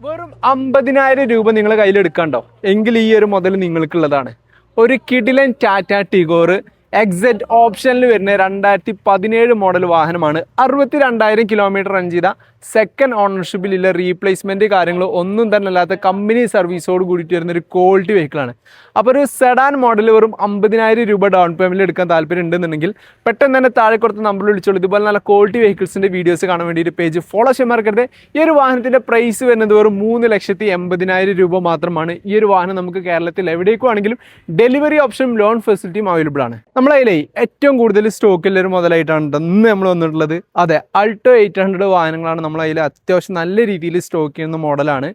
വെറും അമ്പതിനായിരം രൂപ നിങ്ങൾ കയ്യിലെടുക്കാണ്ടോ എങ്കിൽ ഈ ഒരു മുതൽ നിങ്ങൾക്കുള്ളതാണ്. ഒരു കിടിലൻ ടാറ്റ ടിഗോർ എക്സെറ്റ് ഓപ്ഷനിൽ വരുന്ന രണ്ടായിരത്തി പതിനേഴ് മോഡൽ വാഹനമാണ് അറുപത്തി രണ്ടായിരം കിലോമീറ്റർ റൺ ചെയ്ത സെക്കൻഡ് ഓണർഷിപ്പിലുള്ള റീപ്ലേസ്മെന്റ് കാര്യങ്ങൾ ഒന്നും തന്നെ അല്ലാത്ത കമ്പനി സർവീസോട് കൂടിയിട്ട് വരുന്ന ഒരു ക്വാളിറ്റി വെഹിക്കിളാണ് അപ്പോൾ ഒരു സെഡാൻ മോഡൽ വെറും അമ്പതിനായിരം രൂപ ഡൗൺ പേയ്മെന്റ് എടുക്കാൻ താല്പര്യം ഉണ്ടെന്നുണ്ടെങ്കിൽ പെട്ടെന്ന് തന്നെ താഴെ കൊടുത്ത നമ്പർ വിളിച്ചോളൂ. ഇതുപോലെ നല്ല ക്വാളിറ്റി വെഹിക്കിൾസിന്റെ വീഡിയോസ് കാണാൻ വേണ്ടിയിട്ട് പേജ് ഫോളോ ചെയ്യാൻ മറക്കരുത്. ഈ ഒരു വാഹനത്തിന്റെ പ്രൈസ് വരുന്നത് വെറും മൂന്ന് ലക്ഷത്തി എൺപതിനായിരം രൂപ മാത്രമാണ്. ഈ ഒരു വാഹനം നമുക്ക് കേരളത്തിൽ എവിടേക്കും ആണെങ്കിലും ഡെലിവറി ഓപ്ഷനും ലോൺ ഫെസിലിറ്റിയും അവൈലബിൾ ആണ്. നമ്മളതിലെ ഏറ്റവും കൂടുതൽ സ്റ്റോക്കിൽ ഒരു മുതലായിട്ടാണ് ഇന്ന് നമ്മൾ വന്നിട്ടുള്ളത്. അതെ അൾട്ടോ എയ്റ്റ് ഹൺഡ്രഡ് വാഹനങ്ങളാണ് നമ്മളതിൽ അത്യാവശ്യം നല്ല രീതിയിൽ സ്റ്റോക്ക് ചെയ്യുന്ന മോഡലാണ്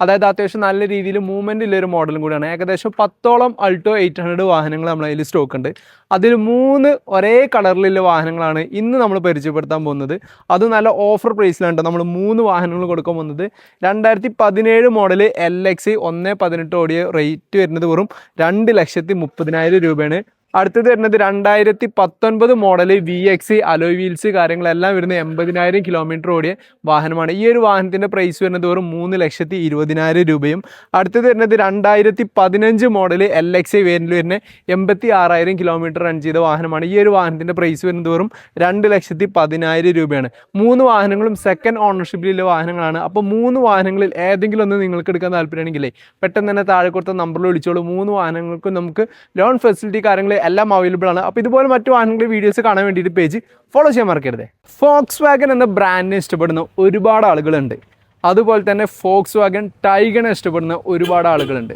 അതായത് അത്യാവശ്യം നല്ല രീതിയിൽ മൂവ്മെന്റ് ഉള്ള ഒരു മോഡലും കൂടിയാണ്. ഏകദേശം പത്തോളം അൾട്ടോ എയ്റ്റ് ഹൺഡ്രഡ് വാഹനങ്ങൾ നമ്മളതിൽ സ്റ്റോക്ക് ഉണ്ട്. അതിൽ മൂന്ന് ഒരേ കളറിലുള്ള വാഹനങ്ങളാണ് ഇന്ന് നമ്മൾ പരിചയപ്പെടുത്താൻ പോകുന്നത്. അത് നല്ല ഓഫർ പ്രൈസിലാണ് നമ്മൾ മൂന്ന് വാഹനങ്ങൾ കൊടുക്കാൻ പോകുന്നത്. രണ്ടായിരത്തി പതിനേഴ് മോഡൽ എൽ എക്സ് ഒന്ന് പതിനെട്ട് ഓടിയ റേറ്റ് വരുന്നത് വെറും രണ്ട് ലക്ഷത്തി മുപ്പതിനായിരം രൂപയാണ്. അടുത്തത് വരുന്നത് രണ്ടായിരത്തി പത്തൊൻപത് model V X alloy wheels കാര്യങ്ങളെല്ലാം വരുന്ന എൺപതിനായിരം കിലോമീറ്റർ ഓടിയ വാഹനമാണ്. ഈ ഒരു വാഹനത്തിന്റെ പ്രൈസ് വരുന്നത് വെറും മൂന്ന് ലക്ഷത്തി ഇരുപതിനായിരം രൂപയും. അടുത്തത് വരുന്നത് രണ്ടായിരത്തി പതിനഞ്ച് model L X I variant വരുന്ന എൺപത്തി ആറായിരം കിലോമീറ്റർ റൺ ചെയ്ത വാഹനമാണ്. ഈ ഒരു വാഹനത്തിന്റെ പ്രൈസ് വരുന്നത് വെറും രണ്ട് ലക്ഷത്തി പതിനായിരം രൂപയാണ്. മൂന്ന് വാഹനങ്ങളും സെക്കൻഡ് ഓണർഷിപ്പിലുള്ള വാഹനങ്ങളാണ്. അപ്പോൾ മൂന്ന് വാഹനങ്ങളിൽ ഏതെങ്കിലും ഒന്ന് നിങ്ങൾക്ക് എടുക്കാൻ താല്പര്യമാണെങ്കിലേ പെട്ടെന്ന് തന്നെ താഴെ കൊടുത്ത നമ്പറിൽ വിളിച്ചോളൂ. മൂന്ന് വാഹനങ്ങൾക്കും നമുക്ക് ലോൺ ഫെസിലിറ്റി കാര്യങ്ങൾ എല്ലാം അവൈലബിൾ ആണ്. അപ്പോൾ ഇതുപോലെ മറ്റു വാഹനങ്ങളുടെ വീഡിയോസ് കാണാൻ വേണ്ടിയിട്ട് പേജ് ഫോളോ ചെയ്യാൻ മറക്കരുത്. ഫോക്സ് വാഗൻ എന്ന ബ്രാൻഡിനെ ഇഷ്ടപ്പെടുന്ന ഒരുപാട് ആളുകളുണ്ട്. അതുപോലെ തന്നെ ഫോക്സ് വാഗൻ ടൈഗനെ ഇഷ്ടപ്പെടുന്ന ഒരുപാട് ആളുകളുണ്ട്.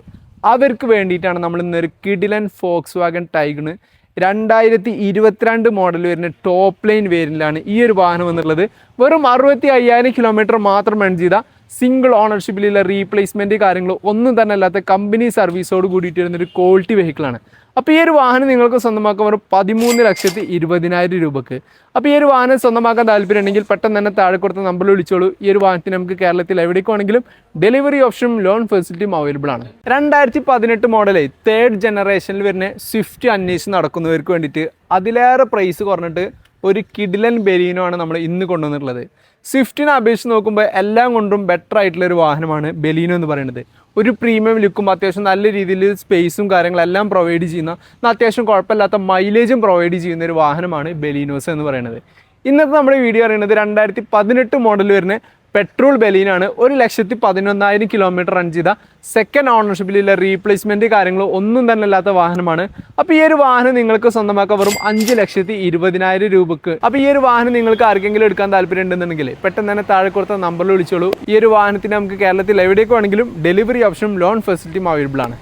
അവർക്ക് വേണ്ടിയിട്ടാണ് നമ്മൾ ഇന്നൊരു കിഡിലൻ ഫോക്സ് വാഗൻ ടൈഗണ് രണ്ടായിരത്തി ഇരുപത്തിരണ്ട് മോഡൽ വരുന്ന ടോപ്പ് ലൈൻ വേരിയന്റിലാണ് ഈ ഒരു വാഹനം എന്നുള്ളത് വെറും അറുപത്തി അയ്യായിരം കിലോമീറ്റർ മാത്രം റൺ ചെയ്ത സിംഗിൾ ഓണർഷിപ്പിലുള്ള റീപ്ലേസ്മെന്റ് കാര്യങ്ങൾ ഒന്നും തന്നെ അല്ലാത്ത കമ്പനി സർവീസോട് കൂടിയിട്ട് വരുന്നൊരു ക്വാളിറ്റി വെഹിക്കിളാണ് അപ്പോൾ ഈ ഒരു വാഹനം നിങ്ങൾക്ക് സ്വന്തമാക്കാൻ വെറും പതിമൂന്ന് ലക്ഷത്തി ഇരുപതിനായിരം രൂപക്ക്. അപ്പോൾ ഈ ഒരു വാഹനം സ്വന്തമാക്കാൻ താല്പര്യം ഉണ്ടെങ്കിൽ പെട്ടെന്ന് തന്നെ താഴെ കൊടുത്ത നമ്പറിൽ വിളിച്ചോളൂ. ഈ ഒരു വാഹനത്തിന് നമുക്ക് കേരളത്തിൽ എവിടേക്കാണെങ്കിലും ഡെലിവറി ഓപ്ഷനും ലോൺ ഫെസിലിറ്റിയും അവൈലബിൾ ആണ്. രണ്ടായിരത്തി പതിനെട്ട് മോഡലേ തേർഡ് ജനറേഷനിൽ വരുന്ന സ്വിഫ്റ്റ് അന്വേഷിച്ച് നടക്കുന്നവർക്ക് വേണ്ടിയിട്ട് അതിലേറെ പ്രൈസ് കുറഞ്ഞിട്ട് ഒരു കിഡിലൻ ബെരീനോ ആണ് നമ്മൾ ഇന്ന് കൊണ്ടുവന്നിട്ടുള്ളത്. സ്വിഫ്റ്റിനെ അപേക്ഷിച്ച് നോക്കുമ്പോൾ എല്ലാം കൊണ്ടും ബെറ്റർ ആയിട്ടുള്ള ഒരു വാഹനമാണ് ബെലീനോ എന്ന് പറയുന്നത്. ഒരു പ്രീമിയം ലുക്കും അത്യാവശ്യം നല്ല രീതിയിൽ സ്പേസും കാര്യങ്ങളെല്ലാം പ്രൊവൈഡ് ചെയ്യുന്ന അത്യാവശ്യം കുഴപ്പമില്ലാത്ത മൈലേജും പ്രൊവൈഡ് ചെയ്യുന്ന ഒരു വാഹനമാണ് ബെലീനോസ് എന്ന് പറയുന്നത്. ഇന്നത്തെ നമ്മുടെ വീഡിയോ പറയുന്നത് രണ്ടായിരത്തി പതിനെട്ട് മോഡൽ വരുന്ന പെട്രോൾ ബലീനാണ് ഒരു ലക്ഷത്തി പതിനൊന്നായിരം കിലോമീറ്റർ റൺ ചെയ്ത സെക്കൻഡ് ഓണർഷിപ്പിലുള്ള റീപ്ലേസ്മെന്റ് കാര്യങ്ങൾ ഒന്നും തന്നെ ഇല്ലാത്ത വാഹനമാണ്. അപ്പോൾ ഈ ഒരു വാഹനം നിങ്ങൾക്ക് സ്വന്തമാക്കാൻ വെറും അഞ്ച് ലക്ഷത്തി ഇരുപതിനായിരം രൂപക്ക്. അപ്പോൾ ഈ ഒരു വാഹനം നിങ്ങൾക്ക് ആർക്കെങ്കിലും എടുക്കാൻ താല്പര്യം ഉണ്ടെന്നുണ്ടെങ്കിൽ പെട്ടെന്ന് തന്നെ താഴെ കൊടുത്ത നമ്പറിൽ വിളിച്ചോളൂ. ഈ ഒരു വാഹനത്തിന് നമുക്ക് കേരളത്തിൽ എവിടേക്ക് വേണമെങ്കിലും ഡെലിവറി ഓപ്ഷനും ലോൺ ഫെസിലിറ്റിയും അവൈലബിൾ ആണ്.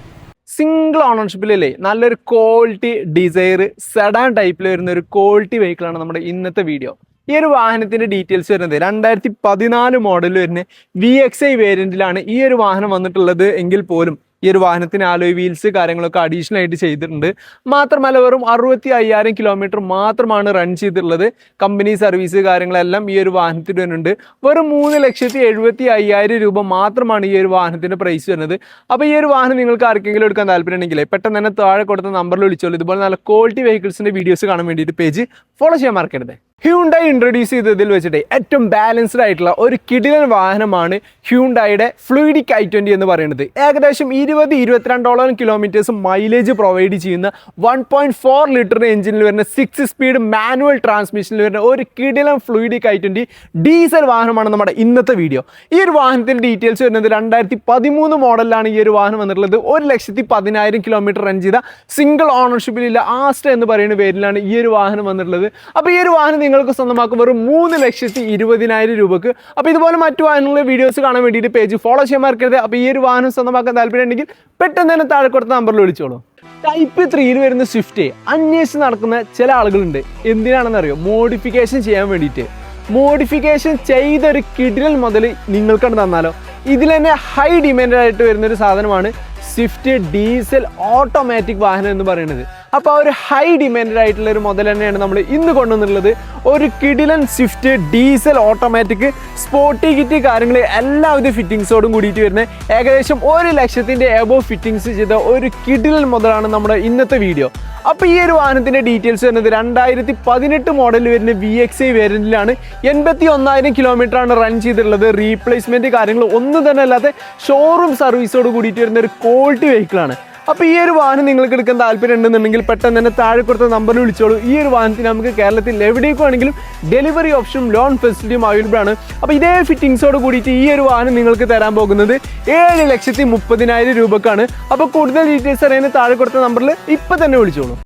സിംഗിൾ ഓണർഷിപ്പിലല്ലേ നല്ലൊരു ക്വാളിറ്റി ഡിസൈർ സെഡാൻ ടൈപ്പിൽ വരുന്ന ഒരു ക്വാളിറ്റി വെഹിക്കിളാണ് നമ്മുടെ ഇന്നത്തെ വീഡിയോ ഈ ഒരു വാഹനത്തിന്റെ ഡീറ്റെയിൽസ് വരുന്നത് രണ്ടായിരത്തി പതിനാല് മോഡൽ വരുന്ന വി എക്സ് ഐ വേരിയന്റിലാണ് ഈ ഒരു വാഹനം വന്നിട്ടുള്ളത് എങ്കിൽ പോലും. ഈ ഒരു വാഹനത്തിന് ആലോയ് വീൽസ് കാര്യങ്ങളൊക്കെ അഡീഷണൽ ആയിട്ട് ചെയ്തിട്ടുണ്ട്. മാത്രമല്ല വെറും അറുപത്തി അയ്യായിരം കിലോമീറ്റർ മാത്രമാണ് റൺ ചെയ്തിട്ടുള്ളത്. കമ്പനി സർവീസ് കാര്യങ്ങളെല്ലാം ഈ ഒരു വാഹനത്തിന് വരുന്നുണ്ട്. വെറും മൂന്ന് ലക്ഷത്തി എഴുപത്തി അയ്യായിരം രൂപ മാത്രമാണ് ഈ ഒരു വാഹനത്തിന്റെ പ്രൈസ് വരുന്നത്. അപ്പോൾ ഈ ഒരു വാഹനം നിങ്ങൾക്ക് ആർക്കെങ്കിലും എടുക്കാൻ താല്പര്യമുണ്ടെങ്കിൽ പെട്ടെന്ന് തന്നെ താഴെ കൊടുത്ത നമ്പറിൽ വിളിച്ചോളൂ. ഇതുപോലെ നല്ല ക്വാളിറ്റി വെഹിക്കിൾസിന്റെ വീഡിയോസ് കാണാൻ വേണ്ടിയിട്ട് പേജ് ഫോളോ ചെയ്യാൻ മറക്കരുത്. ഹ്യൂണ്ടായി ഇൻട്രൊഡ്യൂസ് ചെയ്തതിൽ വെച്ചിട്ട് ഏറ്റവും ബാലൻസ്ഡ് ആയിട്ടുള്ള ഒരു കിടിലൻ വാഹനമാണ് ഹ്യൂണ്ടായുടെ ഫ്ലൂയിഡിക് ഐ ട്വന്റി എന്ന് പറയുന്നത്. ഏകദേശം ഇരുപത് ഇരുപത്തിരണ്ടോളം കിലോമീറ്റേഴ്സ് മൈലേജ് പ്രൊവൈഡ് ചെയ്യുന്ന വൺ പോയിന്റ് ഫോർ ലിറ്ററിന് എഞ്ചിനിൽ വരുന്ന സിക്സ് സ്പീഡ് മാനുവൽ ട്രാൻസ്മിഷനിൽ വരുന്ന ഒരു കിടിലൻ ഫ്ലൂയിഡിക് ഐ ട്വന്റി ഡീസൽ വാഹനമാണ് നമ്മുടെ ഇന്നത്തെ വീഡിയോ ഈ ഒരു വാഹനത്തിന്റെ ഡീറ്റെയിൽസ് വരുന്നത് രണ്ടായിരത്തി പതിമൂന്ന് മോഡലിലാണ് ഈ ഒരു വാഹനം വന്നിട്ടുള്ളത്. ഒരു ലക്ഷത്തി പതിനായിരം കിലോമീറ്റർ റൺ ചെയ്ത സിംഗിൾ ഓണർഷിപ്പിലുള്ള ആസ്റ്റ എന്ന് പറയുന്ന പേരിലാണ് ഈ ഒരു വാഹനം വന്നിട്ടുള്ളത്. അപ്പോൾ ഈ ഒരു വാഹനം നിങ്ങൾക്ക് സ്വന്തമാക്കും. വെറും മൂന്ന് ലക്ഷത്തി ഇരുപതിനായിരം രൂപക്ക്. അപ്പോൾ ഇതുപോലെ മറ്റു വാഹനങ്ങളുടെ വീഡിയോസ് കാണാൻ വേണ്ടിയിട്ട് പേജ് ഫോളോ ചെയ്യാൻ മറക്കരുത്. അപ്പോൾ ഈ ഒരു വാഹനം സ്വന്തമാക്കാൻ താല്പര്യം ഉണ്ടെങ്കിൽ പെട്ടെന്ന് തന്നെ താഴെ കൊടുത്ത നമ്പറിൽ വിളിച്ചോളൂ. ടൈപ്പ് ത്രീയിൽ വരുന്ന സ്വിഫ്റ്റ് അന്വേഷിച്ച് നടക്കുന്ന ചില ആളുകളുണ്ട്. എന്തിനാണെന്നറിയോ മോഡിഫിക്കേഷൻ ചെയ്യാൻ വേണ്ടിയിട്ട്. മോഡിഫിക്കേഷൻ ചെയ്തൊരു കിടിലൻ മുതൽ നിങ്ങൾക്കണ്ട് തന്നാലോ? ഇതിൽ തന്നെ ഹൈ ഡിമാൻഡായിട്ട് വരുന്ന ഒരു സാധനമാണ് സ്വിഫ്റ്റ് ഡീസൽ ഓട്ടോമാറ്റിക് വാഹനം എന്ന് പറയുന്നത്. അപ്പോൾ ആ ഒരു ഹൈ ഡിമാൻഡ് ആയിട്ടുള്ള ഒരു മുതൽ തന്നെയാണ് നമ്മൾ ഇന്ന് കൊണ്ടുവന്നിട്ടുള്ളത്. ഒരു കിഡിലൻ Swift diesel automatic sporty kit കാര്യങ്ങൾ എല്ലാവിധ ഫിറ്റിങ്സോടും കൂടിയിട്ട് വരുന്ന. ഏകദേശം ഒരു ലക്ഷത്തിന്റെ എബോ ഫിറ്റിങ്സ് ചെയ്ത ഒരു കിഡിലൻ മുതലാണ് നമ്മുടെ ഇന്നത്തെ വീഡിയോ അപ്പോൾ ഈ ഒരു വാഹനത്തിന്റെ ഡീറ്റെയിൽസ് വരുന്നത് രണ്ടായിരത്തി പതിനെട്ട് മോഡൽ വരുന്ന വി എക്സ് ഐ വേരിയന്റിലാണ് എൺപത്തി ഒന്നായിരം കിലോമീറ്റർ ആണ് റൺ ചെയ്തിട്ടുള്ളത്. റീപ്ലേസ്മെന്റ് കാര്യങ്ങൾ ഒന്നും തന്നെ അല്ലാതെ ഷോറൂം സർവീസോട് കൂടിയിട്ട് വരുന്ന ഒരു ക്വാളിറ്റി വെഹിക്കിളാണ് അപ്പോൾ ഈ ഒരു വാഹനം നിങ്ങൾക്ക് എടുക്കാൻ താല്പര്യം ഉണ്ടെന്നുണ്ടെങ്കിൽ പെട്ടെന്ന് തന്നെ താഴെ കൊടുത്ത നമ്പറിൽ വിളിച്ചോളൂ. ഈ ഒരു വാഹനത്തിന് നമുക്ക് കേരളത്തിൽ എവിടേക്കും ആണെങ്കിലും ഡെലിവറി ഓപ്ഷനും ലോൺ ഫെസിലിറ്റിയും അവൈലബിൾ ആണ്. അപ്പോൾ ഇതേ ഫിറ്റിങ്സോട് കൂടിയിട്ട് ഈ ഒരു വാഹനം നിങ്ങൾക്ക് തരാൻ പോകുന്നത് ഏഴ് ലക്ഷത്തി മുപ്പതിനായിരം രൂപക്കാണ്. അപ്പോൾ കൂടുതൽ ഡീറ്റെയിൽസ് അറിയാൻ താഴെ കൊടുത്ത നമ്പറിൽ ഇപ്പം തന്നെ വിളിച്ചോളൂ.